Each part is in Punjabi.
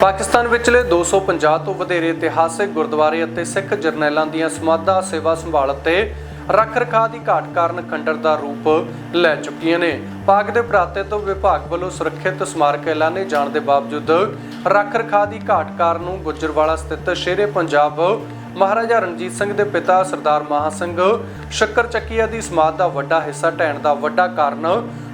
ਪਾਕਿਸਤਾਨ ਵਿਚਲੇ 250 ਤੋਂ ਵਧੇਰੇ ਇਤਿਹਾਸਿਕ ਗੁਰਦੁਆਰੇ ਅਤੇ ਸਿੱਖ ਜਰਨੈਲਾਂ ਦੀਆਂ ਸਮਾਧਾਂ ਸੇਵਾ ਸੰਭਾਲ ਅਤੇ ਰੱਖ ਰਖਾਅ ਦੀ ਘਾਟ ਕਾਰਨ ਖੰਡਰ ਦਾ ਰੂਪ ਲੈ ਚੁੱਕੀਆਂ ਨੇ। ਪਾਕ ਦੇ ਪ੍ਰਾਤੇ ਤੋਂ ਵਿਭਾਗ ਵੱਲੋਂ ਸੁਰੱਖਿਅਤ ਸਮਾਰਕ ਐਲਾਨੇ ਜਾਣ ਦੇ ਬਾਵਜੂਦ ਰੱਖ ਰਖਾਅ ਦੀ ਘਾਟ ਕਾਰਨ ਨੂੰ ਗੁੱਜਰਵਾਲਾ ਸਥਿਤ ਸ਼ੇਰੇ ਪੰਜਾਬ ਮਹਾਰਾਜਾ ਰਣਜੀਤ ਸਿੰਘ ਦੇ ਪਿਤਾ ਸਰਦਾਰ ਮਹਾ ਸਿੰਘ ਸ਼ੱਕਰ ਚੱਕੀਆ ਦੀ ਸਮਾਧ ਦਾ ਵੱਡਾ ਹਿੱਸਾ ਢਹਿਣ ਦਾ ਵੱਡਾ ਕਾਰਨ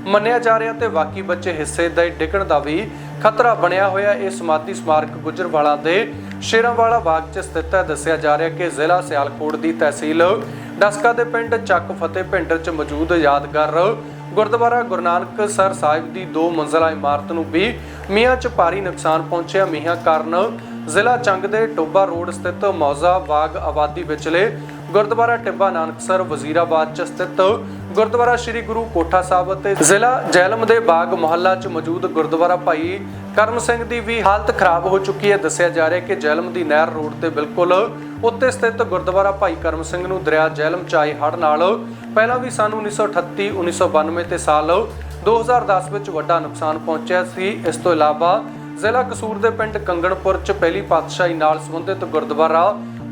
ਮੰਨਿਆ ਜਾ ਰਿਹਾ ਤੇ ਬਾਕੀ ਬੱਚੇ ਹਿੱਸੇ ਦੇ ਡਿੱਗਣ ਦਾ ਵੀ ਖਤਰਾ ਬਣਿਆ ਹੋਇਆ ਇਹ ਸਮਾਧੀ ਸਮਾਰਕ ਗੁਜਰਵਾਲਾ ਦੇ ਸ਼ੇਰਾਂਵਾਲਾ ਬਾਗ 'ਚ ਸਥਿਤ ਹੈ। ਦੱਸਿਆ ਜਾ ਰਿਹਾ ਕਿ ਜ਼ਿਲ੍ਹਾ ਸਿਆਲਕੋਟ ਦੀ ਤਹਿਸੀਲ ਡਸਕਾ ਦੇ ਪਿੰਡ ਚੱਕ ਫਤਿਹ ਪਿੰਡ 'ਚ ਮੌਜੂਦ ਯਾਦਗਾਰ ਗੁਰਦੁਆਰਾ ਗੁਰੂ ਨਾਨਕ ਸਰ ਸਾਹਿਬ ਦੀ ਦੋ ਮੰਜ਼ਲਾ ਇਮਾਰਤ ਨੂੰ ਵੀ ਮੀਆਂ 'ਚ ਭਾਰੀ ਨੁਕਸਾਨ ਪਹੁੰਚਿਆ। ਮੀਂਹਾਂ ਕਾਰਨ ਜ਼ਿਲ੍ਹਾ ਚੰਗ ਦੇ ਟੋਬਾ ਰੋਡ ਸਥਿਤ ਮੌਜ਼ਾ ਬਾਗ ਆਬਾਦੀ ਵਿਚਲੇ ਗੁਰਦੁਆਰਾ ਟਿੱਬਾ ਨਾਨਕਸਰ ਵਜ਼ੀਰਾਬਾਦ ਚ ਸਥਿਤ ਗੁਰਦੁਆਰਾ ਸ੍ਰੀ ਗੁਰੂ ਕੋਠਾ ਸਾਹਿਬ ਅਤੇ ਜ਼ਿਲ੍ਹਾ ਜੈਲਮ ਦੇ ਬਾਗ ਮੁਹੱਲਾ ਚ ਮੌਜੂਦ ਗੁਰਦੁਆਰਾ ਭਾਈ ਕਰਮ ਸਿੰਘ ਦੀ ਵੀ ਹਾਲਤ ਖਰਾਬ ਹੋ ਚੁੱਕੀ ਹੈ। ਦੱਸਿਆ ਜਾ ਰਿਹਾ ਕਿ ਜੈਲਮ ਦੀ ਨਹਿਰ ਰੋਡ ਤੇ ਬਿਲਕੁਲ ਉੱਤੇ ਸਥਿਤ ਗੁਰਦੁਆਰਾ ਭਾਈ ਕਰਮ ਸਿੰਘ ਨੂੰ ਦਰਿਆ ਜੈਲਮ ਚ ਆਏ ਹੜ੍ਹ ਨਾਲ ਪਹਿਲਾਂ ਵੀ ਸਨ 1938 1992 ਤੇ ਸਾਲ 2010 ਵਿੱਚ ਵੱਡਾ ਨੁਕਸਾਨ ਪਹੁੰਚਿਆ ਸੀ। ਇਸ ਤੋਂ ਇਲਾਵਾ ਜ਼ਿਲ੍ਹਾ ਕਸੂਰ ਦੇ ਪਿੰਡ ਕੰਗਣਪੁਰ ਚ ਪਹਿਲੀ ਪਾਤਸ਼ਾਹੀ ਨਾਲ ਸੰਬੰਧਿਤ ਗੁਰਦੁਆਰਾ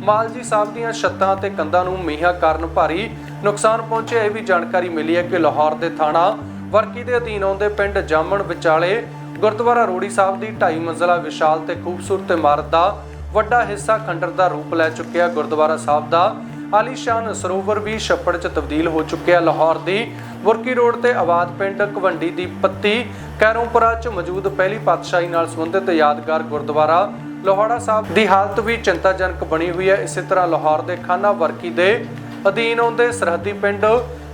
ਮਾਲਜੀ ਸਾਹਿਬ ਦੀਆਂ ਛੱਤਾਂ ਤੇ ਕੰਧਾਂ ਨੂੰ ਮੀਂਹਾਂ ਕਾਰਨ ਭਾਰੀ ਨੁਕਸਾਨ ਪਹੁੰਚਿਆ ਇਹ ਵੀ ਜਾਣਕਾਰੀ ਮਿਲੀ ਹੈ ਕਿ ਲਾਹੌਰ ਦੇ ਥਾਣਾ ਵਰਕੀ ਦੇ ਅਧੀਨ ਆਉਂਦੇ ਪਿੰਡ ਜਾਮਣ ਵਿਚਾਲੇ ਗੁਰਦੁਆਰਾ ਰੋੜੀ ਸਾਹਿਬ ਦੀ 2.5 ਮੰਜ਼ਲਾ ਵਿਸ਼ਾਲ ਤੇ ਖੂਬਸੂਰਤ ਇਮਾਰਤ ਦਾ ਵੱਡਾ ਹਿੱਸਾ ਖੰਡਰ ਦਾ ਰੂਪ ਲੈ ਚੁੱਕਿਆ ਗੁਰਦੁਆਰਾ ਸਾਹਿਬ ਦਾ। ਆਲੀਸ਼ਾਨ ਸਰੋਵਰ ਵੀ ਛੱਪੜ 'ਚ ਤਬਦੀਲ ਹੋ ਚੁੱਕਿਆ। ਲਾਹੌਰ ਦੀ ਵਰਕੀ ਰੋਡ ਤੇ ਆਵਾਦ ਪਿੰਡ ਕਵੰਡੀ ਦੀ ਪੱਤੀ ਕੈਰੋਂਪੁਰਾ 'ਚ ਮੌਜੂਦ ਪਹਿਲੀ ਪਾਤਸ਼ਾਹੀ ਨਾਲ ਸੰਬੰਧਿਤ ਯਾਦਗਾਰ ਗੁਰਦੁਆਰਾ ਲੋਹਾੜਾ ਸਾਹਿਬ ਦੀ ਹਾਲਤ ਵੀ ਚਿੰਤਾਜਨਕ ਬਣੀ ਹੋਈ ਹੈ। ਇਸੇ ਤਰ੍ਹਾਂ ਲਾਹੌਰ ਦੇ ਖਾਨਾ ਵਰਕੀ ਦੇ ਅਧੀਨ ਆਉਂਦੇ ਸਰਹੱਦੀ ਪਿੰਡ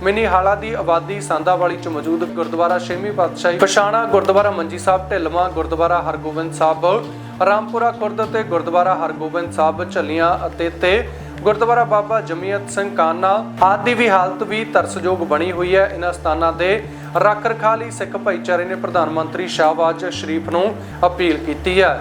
ਮਿਨੀਹਾਲਾ ਦੀ ਆਬਾਦੀ ਸਾਂਦਾਵਾਲੀ ਚ ਮੌਜੂਦ ਗੁਰਦੁਆਰਾ ਛੇਵੀਂ ਪਾਤਸ਼ਾਹੀ, ਪਛਾਣਾ ਗੁਰਦੁਆਰਾ ਮੰਜੀ ਸਾਹਿਬ, ਢਿਲਵਾਂ ਗੁਰਦੁਆਰਾ ਹਰਗੋਬਿੰਦ ਸਾਹਿਬ, ਰਾਮਪੁਰਾ ਖੁਰਦ ਤੇ ਗੁਰਦੁਆਰਾ ਹਰਗੋਬਿੰਦ ਸਾਹਿਬ ਝੱਲੀਆਂ ਅਤੇ ਤੇ ਗੁਰਦੁਆਰਾ ਬਾਬਾ ਜਮੀਅਤ ਸਿੰਘ ਕਾਨਾ ਆਦਿ ਦੀ ਵੀ ਹਾਲਤ ਵੀ ਤਰਸਯੋਗ ਬਣੀ ਹੋਈ ਹੈ। ਇਹਨਾਂ ਸਥਾਨਾਂ ਦੇ ਰੱਖ ਰਖਾਅ ਲਈ ਸਿੱਖ ਭਾਈਚਾਰੇ ਨੇ ਪ੍ਰਧਾਨ ਮੰਤਰੀ ਸ਼ਾਹਬਾਜ਼ ਸ਼ਰੀਫ ਨੂੰ ਅਪੀਲ ਕੀਤੀ ਹੈ।